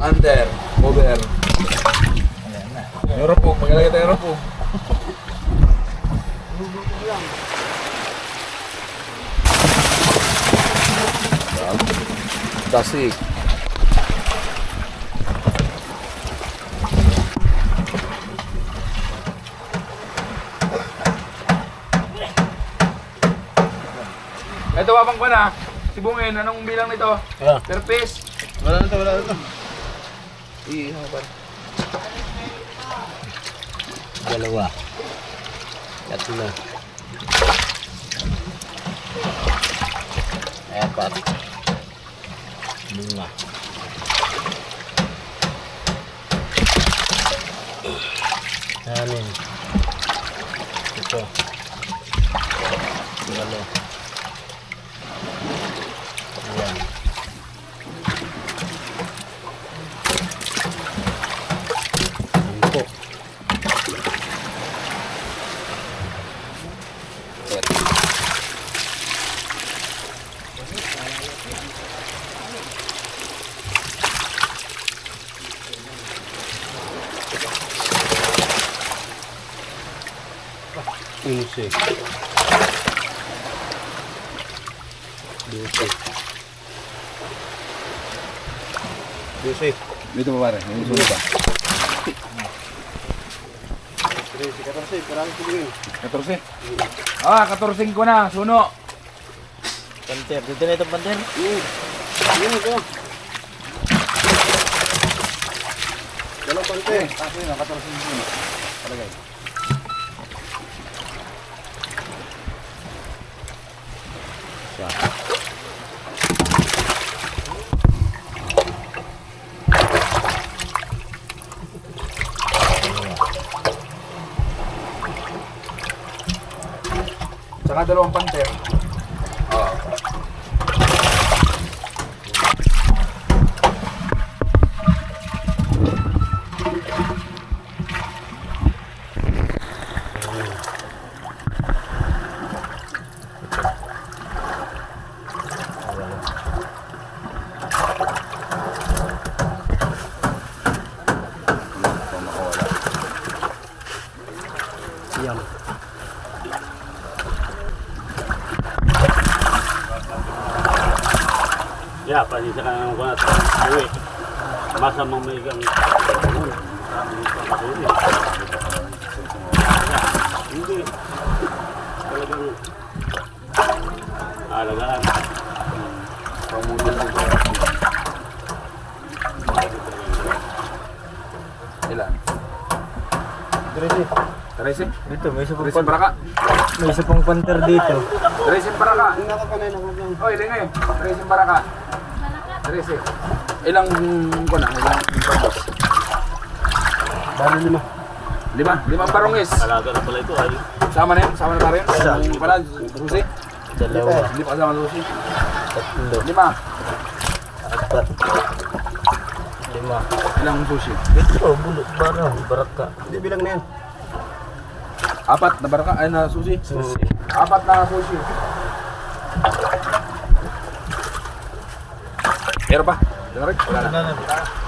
Under. Over. Ayan na. Europog. Maglalagay tayo Europog. Tasik. Ito, wabang ko na. Sibungin, anong bilang nito? Ah. Per piece? Wala na to, wala na to. Iihaw pa. Dalawa. Tatlo. Apat. Lima. Anin. Ito. Walo. Unse. Dose. Dose. Dito pa pare, may sulo pa. 13, 14, parang tuloy. 14. Ah, 14 ko na, suno. Panter, dito na itong panter. Yun ito. Dalawang panter. Tapos yun, 14 suno. Palagay. Tsaka dalawang panter. Oo. Yan. Ya, panisa ka naman ko na ito. Uwi. Masa mamay kang... Hindi. Talagang... Alagaan. Ilan? 13. 13? Dito, may isa pang 13 para ka. May isa pang panter dito. 13 para ka. Hindi na lang. Oy, lingay. 13 para ka. 13. Ilang ko na? Ilang pagkos? Bali lima. Lima. Limang parungis. Alaga na pala ito ay... Sama na yun? Sama na rin? Isa. Yung pala, susi? Dalawa. Hindi pa kasama susi. Tatlo. Lima. Apat. Lima. Ilang susi? Ito, bulot. Bara. Baraka. Hindi bilang na yan. Apat na baraka. Ay na susi. Susi. Apat na susi. Meron pa? Meron rin? Wala na.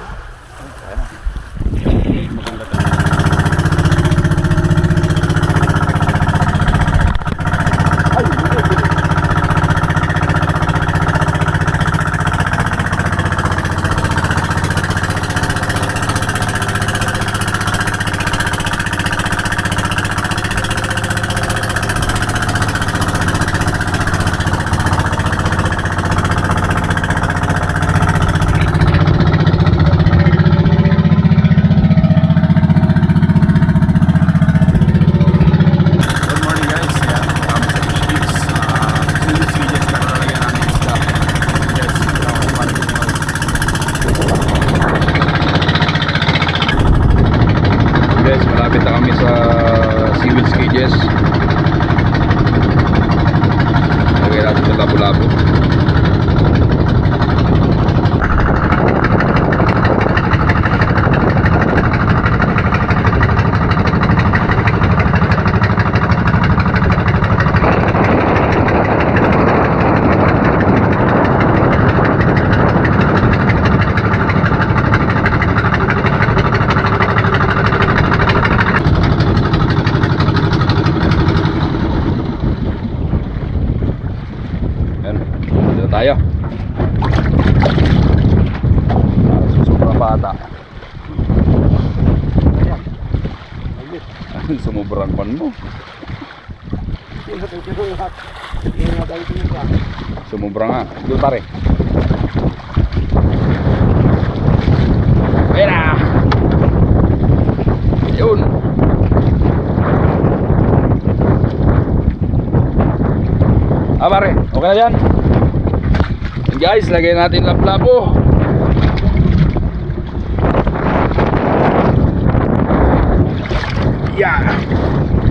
Sumubrang pan mo. Sumubra nga. Doon pare. Pera! Yun! Ah pare, okay na yan? Yan, guys, lagay natin laplabo. Yeah!